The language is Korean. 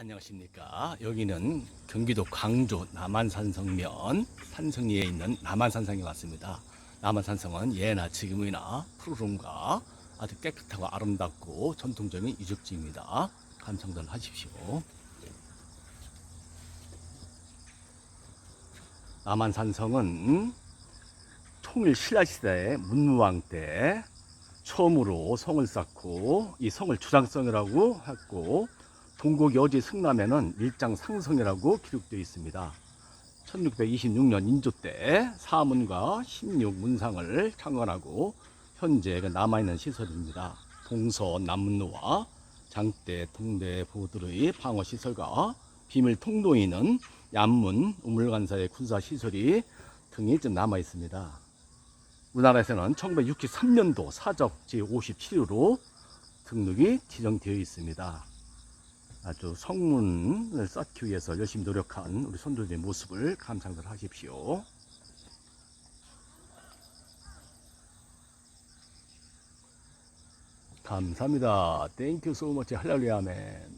안녕하십니까. 여기는 경기도 광주 남한산 성면 산성리에 있는 남한산성에 왔습니다. 남한산성은 예나 지금이나 푸르름과 아주 깨끗하고 아름답고 전통적인 유적지입니다. 감상들 하십시오. 남한산성은 통일 신라시대 문무왕 때 처음으로 성을 쌓고 이 성을 주장성이라고 했고 동국여지 승남에는 일장 상성이라고 기록되어 있습니다. 1626년 인조 때 사문과 16문상을 창건하고 현재 그 남아있는 시설입니다. 동서 남문로와 장대 동대 부들의 방어 시설과 비밀 통로에 있는 양문 우물관사의 군사 시설이 등이 좀 남아 있습니다. 우리나라에서는 1963년도 사적 제57호로 등록이 지정되어 있습니다. 아주 성문을 쌓기 위해서 열심히 노력한 우리 선조들의 모습을 감상들 하십시오. 감사합니다. So much. 할렐루야, 아멘.